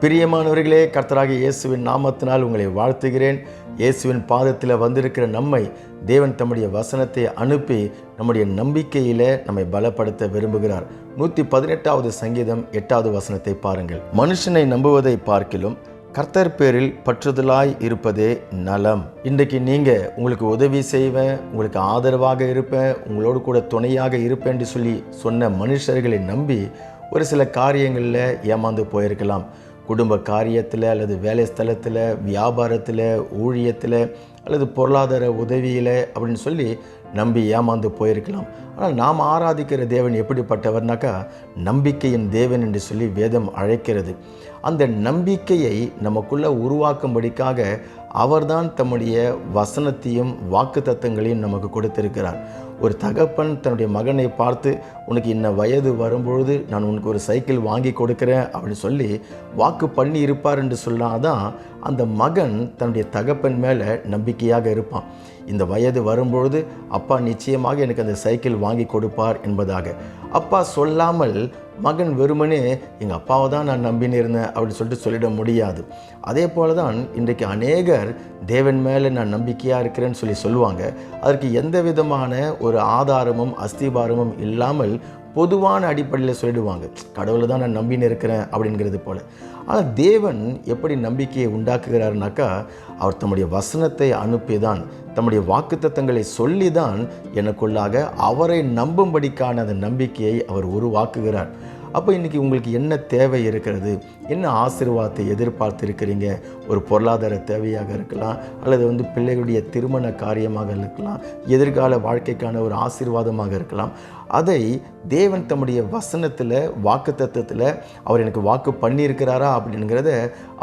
பிரியமானவர்களே கர்த்தராக இயேசுவின் நாமத்தினால் உங்களை வாழ்த்துகிறேன். இயேசுவின் பாதத்தில் வந்திருக்கிற நம்மை தேவன் தம்முடைய வசனத்தை அனுப்பி நம்முடைய நம்பிக்கையில் நம்மை பலப்படுத்த விரும்புகிறார். நூற்றி பதினெட்டாவது சங்கீதம் எட்டாவது வசனத்தை பாருங்கள். மனுஷனை நம்புவதை பார்க்கிலும் கர்த்தர் பேரில் பற்றுதலாய் இருப்பதே நலம். இன்றைக்கு நீங்கள் உங்களுக்கு உதவி செய்வேன் உங்களுக்கு ஆதரவாக இருப்பேன் உங்களோடு கூட துணையாக இருப்பேன் என்று சொல்லி சொன்ன மனுஷர்களை நம்பி ஒரு சில காரியங்களில் ஏமாந்து போயிருக்கலாம். குடும்ப காரியத்தில் அல்லது வேலை ஸ்தலத்தில் வியாபாரத்தில் ஊழியத்தில் அல்லது பொருளாதார உதவியில் அப்படின்னு சொல்லி நம்பி ஏமாந்து போயிருக்கலாம். ஆனால் நாம் ஆராதிக்கிற தேவன் எப்படிப்பட்டவர்னாக்கா நம்பிக்கையின் தேவன் என்று சொல்லி வேதம் அழைக்கிறது. அந்த நம்பிக்கையை நமக்குள்ளே உருவாக்கும்படிக்காக அவர்தான் தம்முடைய வசனத்தையும் வாக்கு தத்தங்களையும் நமக்கு கொடுத்திருக்கிறார். ஒரு தகப்பன் தன்னுடைய மகனை பார்த்து உனக்கு இன்ன வயது வரும்பொழுது நான் உனக்கு ஒரு சைக்கிள் வாங்கி கொடுக்குறேன் அப்படின்னு சொல்லி வாக்கு பண்ணி இருப்பார் என்று சொன்னாதான் அந்த மகன் தன்னுடைய தகப்பன் மேலே நம்பிக்கையாக இருப்பான். இந்த வயது வரும்பொழுது அப்பா நிச்சயமாக எனக்கு அந்த சைக்கிள் வாங்கி கொடுப்பார் என்பதாக. அப்பா சொல்லாமல் மகன் வெறுமனே எங்கள் அப்பாவை தான் நான் நம்பின்னு இருந்தேன் அப்படின்னு சொல்லிட்டு சொல்லிட முடியாது. அதே போல தான் இன்றைக்கு அநேகர் தேவன் மேலே நான் நம்பிக்கையாக இருக்கிறேன்னு சொல்லி சொல்லுவாங்க. அதற்கு எந்த விதமான ஒரு ஆதாரமும் அஸ்திபாரமும் இல்லாமல் பொதுவான அடிப்படையில் சொல்லிடுவாங்க. கடவுளை தான் நான் நம்பின்னு இருக்கிறேன் அப்படிங்கிறது போல். ஆனால் தேவன் எப்படி நம்பிக்கையை உண்டாக்குகிறாருனாக்கா அவர் தம்முடைய வசனத்தை அனுப்பி தான் தம்முடைய வாக்குத்தத்தங்களை சொல்லி தான் எனக்குள்ளாக அவரை நம்பும்படிக்கான அந்த நம்பிக்கையை அவர் உருவாக்குகிறார். அப்போ இன்றைக்கி உங்களுக்கு என்ன தேவை இருக்கிறது? என்ன ஆசீர்வாதத்தை எதிர்பார்த்து இருக்கிறீங்க ஒரு பொருளாதார தேவையாக இருக்கலாம் அல்லது வந்து பிள்ளைகளுடைய திருமண காரியமாக இருக்கலாம் எதிர்கால வாழ்க்கைக்கான ஒரு ஆசீர்வாதமாக இருக்கலாம். அதை தேவன் தம்முடைய வசனத்தில் வாக்கு தத்துவத்தில் அவர் எனக்கு வாக்கு பண்ணியிருக்கிறாரா அப்படிங்கிறத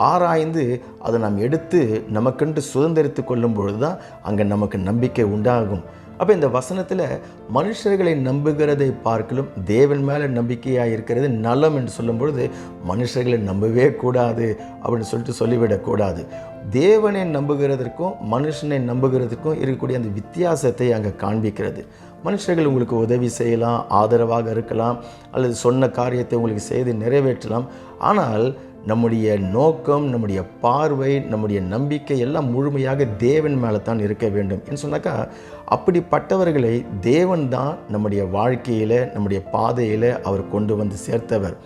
ஆராய்ந்து அதை நாம் எடுத்து நமக்கென்று சுதந்திரித்து கொள்ளும் பொழுது தான் அங்கே நமக்கு நம்பிக்கை உண்டாகும். அப்போ இந்த வசனத்தில் மனுஷர்களை நம்புகிறதை பார்க்கலும் தேவன் மேலே நம்பிக்கையாக இருக்கிறது நலம் என்று சொல்லும் பொழுது மனுஷர்களை நம்பவே கூடாது அப்படின்னு சொல்லிட்டு சொல்லிவிடக்கூடாது தேவனை நம்புகிறதற்கும் மனுஷனை நம்புகிறதுக்கும் இருக்கக்கூடிய அந்த வித்தியாசத்தை அங்கே காண்பிக்கிறது. மனுஷர்கள் உங்களுக்கு உதவி செய்யலாம் ஆதரவாக இருக்கலாம் அல்லது சொன்ன காரியத்தை உங்களுக்கு செய்து நிறைவேற்றலாம். ஆனால் நம்முடைய நோக்கம் நம்முடைய பார்வை நம்முடைய நம்பிக்கை எல்லாம் முழுமையாக தேவன் மேலே தான் இருக்க வேண்டும். என்று சொன்னாக்கா அப்படிப்பட்டவர்களை தேவன் தான் நம்முடைய வாழ்க்கையில் நம்முடைய பாதையில் அவர் கொண்டு வந்து சேர்த்தவர்.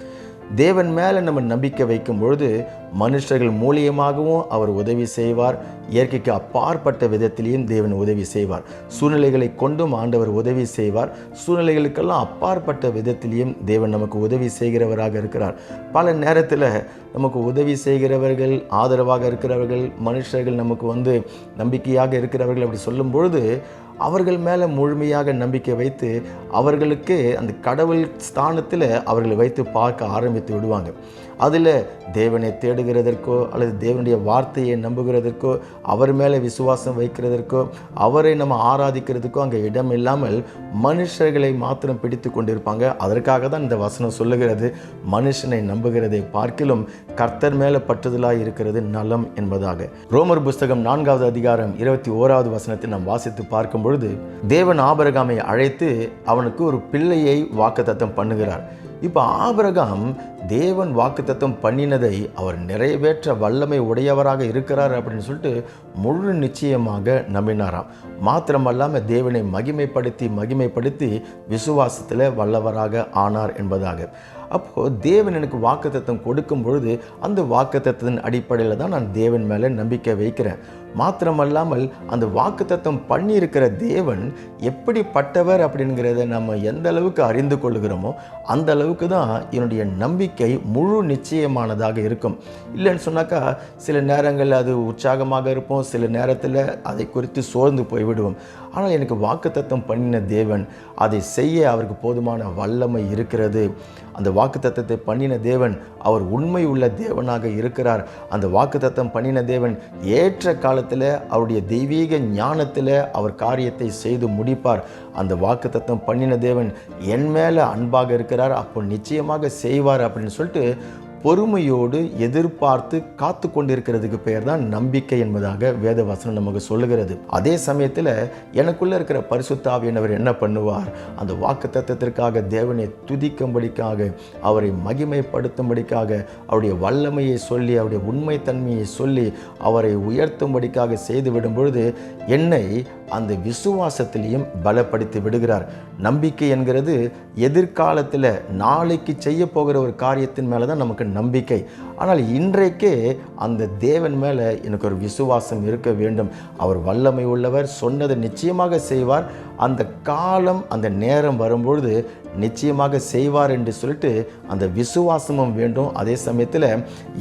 தேவன் மேலே நம்ம நம்பிக்கை வைக்கும் பொழுது மனுஷர்கள் மூலியமாகவும் அவர் உதவி செய்வார். இயற்கைக்கு அப்பாற்பட்ட விதத்திலையும் தேவன் உதவி செய்வார். சூழ்நிலைகளை கொண்டும் ஆண்டவர் உதவி செய்வார். சூழ்நிலைகளுக்கெல்லாம் அப்பாற்பட்ட விதத்திலையும் தேவன் நமக்கு உதவி செய்கிறவராக இருக்கிறார். பல நேரத்தில் நமக்கு உதவி செய்கிறவர்கள் ஆதரவாக இருக்கிறவர்கள் மனுஷர்கள் நமக்கு வந்து நம்பிக்கையாக இருக்கிறவர்கள் அப்படி சொல்லும் பொழுது அவர்கள் மேலே முழுமையாக நம்பிக்கை வைத்து அவர்களுக்கு அந்த கடவுள் ஸ்தானத்தில் அவர்களை வைத்து பார்க்க ஆரம்பித்து விடுவாங்க. அதில் தேவனை தேடுகிறதற்கோ அல்லது தேவனுடைய வார்த்தையை நம்புகிறதற்கோ அவர் மேலே விசுவாசம் வைக்கிறதற்கோ அவரை நம்ம ஆராதிக்கிறதுக்கோ அங்கே இடம் இல்லாமல் மனுஷர்களை மாத்திரம் பிடித்து கொண்டிருப்பாங்க. அதற்காக தான் இந்த வசனம் சொல்லுகிறது. மனுஷனை நம்புகிறதை பார்க்கிலும் கர்த்தர் மேலே பற்றுதலாக இருக்கிறது நலம் என்பதாக. ரோமர் புஸ்தகம் நான்காவது அதிகாரம் இருபத்தி ஓராவது வசனத்தை நாம் வாசித்து பார்க்கும் பொழுது தேவன் ஆபரகாமை அழைத்து அவனுக்கு ஒரு பிள்ளையை வாக்குத்தத்தம் பண்ணுகிறார். இப்போ ஆபிரகாம் தேவன் வாக்குத்தத்தம் பண்ணினதை அவர் நிறைவேற்ற வல்லமை உடையவராக இருக்கிறார் அப்படின்னு சொல்லிட்டு முழு நிச்சயமாக நம்பினாராம். மாத்திரமல்லாமல் தேவனை மகிமைப்படுத்தி மகிமைப்படுத்தி விசுவாசத்தில் வல்லவராக ஆனார் என்பதாக. அப்போது தேவன் எனக்கு வாக்குத்தத்தம் கொடுக்கும் பொழுது அந்த வாக்குத்தத்தின் அடிப்படையில் தான் நான் தேவன் மேலே நம்பிக்கை வைக்கிறேன். மாத்திரமல்லாமல் அந்த வாக்குத்தத்தம் பண்ணியிருக்கிற தேவன் எப்படிப்பட்டவர் அப்படிங்கிறத நம்ம எந்த அளவுக்கு அறிந்து கொள்கிறோமோ அந்த அளவுக்கு தான் என்னுடைய நம்பிக்கை முழு நிச்சயமானதாக இருக்கும். இல்லைன்னு சொன்னாக்கா சில நேரங்களில் அது உற்சாகமாக இருப்போம் சில நேரத்தில் அதை குறித்து சோர்ந்து போய்விடுவோம். ஆனால் எனக்கு வாக்குத்தத்தம் பண்ணின தேவன் அதை செய்ய அவருக்கு போதுமான வல்லமை இருக்கிறது. அந்த வாக்குத்தத்தத்தை பண்ணின தேவன் அவர் உண்மை உள்ள தேவனாக இருக்கிறார். அந்த வாக்குத்தத்தம் பண்ணின தேவன் ஏற்ற காலத்தில் அவருடைய தெய்வீக ஞானத்தில் அவர் காரியத்தை செய்து முடிப்பார். அந்த வாக்குத்தத்தம் பண்ணின தேவன் என் மேலே அன்பாக இருக்கிறார். அப்போ நிச்சயமாக செய்வார் அப்படின்னு சொல்லிட்டு பொறுமையோடு எதிர்பார்த்து காத்து கொண்டிருக்கிறதுக்கு பெயர் தான் நம்பிக்கை என்பதாக வேதவாசனம் நமக்கு சொல்லுகிறது. அதே சமயத்தில் எனக்குள்ளே இருக்கிற பரிசுத்தாவியனவர் என்ன பண்ணுவார்? அந்த வாக்கு தத்துவத்திற்காக தேவனை துதிக்கும்படிக்காக அவரை மகிமைப்படுத்தும்படிக்காக அவருடைய வல்லமையை சொல்லி அவருடைய உண்மைத்தன்மையை சொல்லி அவரை உயர்த்தும்படிக்காக செய்து விடும் பொழுது என்னை அந்த விசுவாசத்திலையும் பலப்படுத்தி விடுகிறார். நம்பிக்கை என்கிறது எதிர்காலத்தில் நாளைக்கு செய்ய போகிற ஒரு காரியத்தின் மேலே தான் நமக்கு நம்பிக்கை. ஆனால் இன்றைக்கே அந்த தேவன் மேலே எனக்கு ஒரு விசுவாசம் இருக்க வேண்டும். அவர் வல்லமை உள்ளவர் சொன்னதை நிச்சயமாக செய்வார். அந்த காலம் அந்த நேரம் வரும்பொழுது நிச்சயமாக செய்வார் என்று சொல்லிட்டு அந்த விசுவாசமும் வேண்டும். அதே சமயத்தில்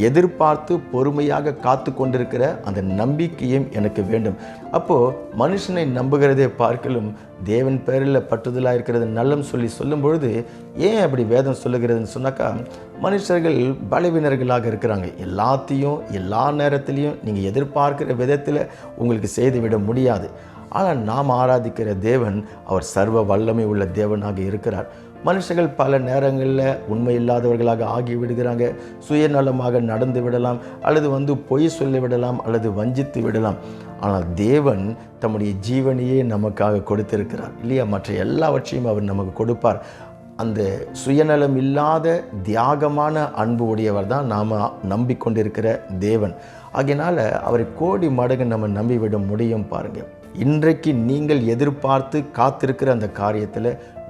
எதிர்பார்த்து பொறுமையாக காத்து கொண்டிருக்கிற அந்த நம்பிக்கையும் எனக்கு வேண்டும். அப்போது மனுஷனை நம்புகிறதே பார்க்கலும் தேவன் பேரில் பற்றுதலாக இருக்கிறது நல்லம் சொல்லி சொல்லும் பொழுது ஏன் அப்படி வேதம் சொல்லுகிறதுன்னு சொன்னாக்கா மனுஷர்கள் பலவீனர்களாக இருக்கிறாங்க. எல்லாத்தையும் எல்லா நேரத்திலையும் நீங்கள் எதிர்பார்க்கிற விதத்தில் உங்களுக்கு செய்துவிட முடியாது. ஆனால் நாம் ஆராதிக்கிற தேவன் அவர் சர்வ வல்லமை உள்ள தேவனாக இருக்கிறார். மனுஷர்கள் பல நேரங்களில் உண்மை இல்லாதவர்களாக ஆகி விடுகிறாங்க சுயநலமாக நடந்து விடலாம் அல்லது வந்து பொய் சொல்லி விடலாம் அல்லது வஞ்சித்து விடலாம். ஆனால் தேவன் தம்முடைய ஜீவனையே நமக்காக கொடுத்திருக்கிறார். இல்லையா? மற்ற எல்லாவற்றையும் அவர் நமக்கு கொடுப்பார். அந்த சுயநலம் இல்லாத தியாகமான அன்பு உடையவர் தான் நாம் நம்பிக்கொண்டிருக்கிற தேவன். ஆகையினால் அவரை கோடி மடங்கு நம்ம நம்பிவிட முடியும் பாருங்கள் இன்றைக்கு நீங்கள் எதிர்பார்த்து காத்திருக்கிற அந்த காரியத்தில்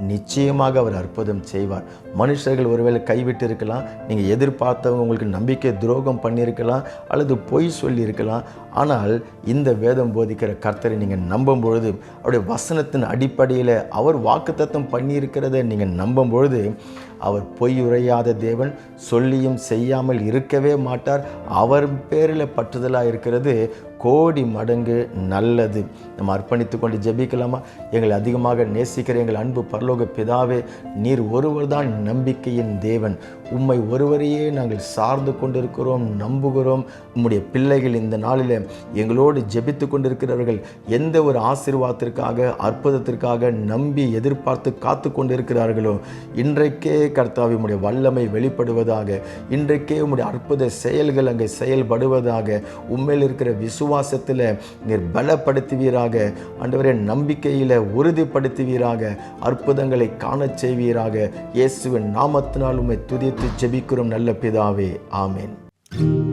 நிச்சயமாக அவர் அற்புதம் செய்வார். மனுஷர்கள் ஒருவேளை கைவிட்டு இருக்கலாம் நீங்கள் எதிர்பார்த்தவங்க உங்களுக்கு நம்பிக்கை துரோகம் பண்ணியிருக்கலாம் அல்லது பொய் சொல்லியிருக்கலாம். ஆனால் இந்த வேதம் போதிக்கிற கர்த்தரை நீங்கள் நம்பும் பொழுது அவருடைய வசனத்தின் அடிப்படையில் அவர் வாக்குத்தத்தம் பண்ணியிருக்கிறத நீங்கள் நம்பும் பொழுது அவர் பொய் உரையாத தேவன் சொல்லியும் செய்யாமல் இருக்கவே மாட்டார். அவர் பேரில் பற்றுதலாக இருக்கிறது கோடி மடங்கு நல்லது. நம்ம அர்ப்பணித்து கொண்டு ஜெபிக்கலாமா? எங்களை அதிகமாக நேசிக்கிற எங்கள் அன்பு பரலோக பிதாவே நீர் ஒருவர் தான் நம்பிக்கையின் தேவன். உம்மை ஒருவரையே நாங்கள் சார்ந்து கொண்டிருக்கிறோம் நம்புகிறோம். உம்முடைய பிள்ளைகள் இந்த நாளில் எங்களோடு ஜெபித்து கொண்டிருக்கிறவர்கள் எந்த ஒரு ஆசீர்வாதத்திற்காக அற்புதத்திற்காக நம்பி எதிர்பார்த்து காத்து கொண்டிருக்கிறார்களோ இன்றைக்கே கர்த்தாவி உம்முடைய வல்லமை வெளிப்படுவதாக இன்றைக்கே உம்முடைய அற்புத செயல்கள் அங்கே செயல்படுவதாக உண்மையில் இருக்கிற விசுவாசத்தில் நீர் பலப்படுத்துவீராக. ஆண்டவரே நம்பிக்கையில் உறுதிப்படுத்துவீராக. அற்புதங்களை காணச் செய்வீராக. இயேசுவின் நாமத்தினால் உம்மை துதித்து ஜெபிக்கிறோம் நல்ல பிதாவே. ஆமேன்.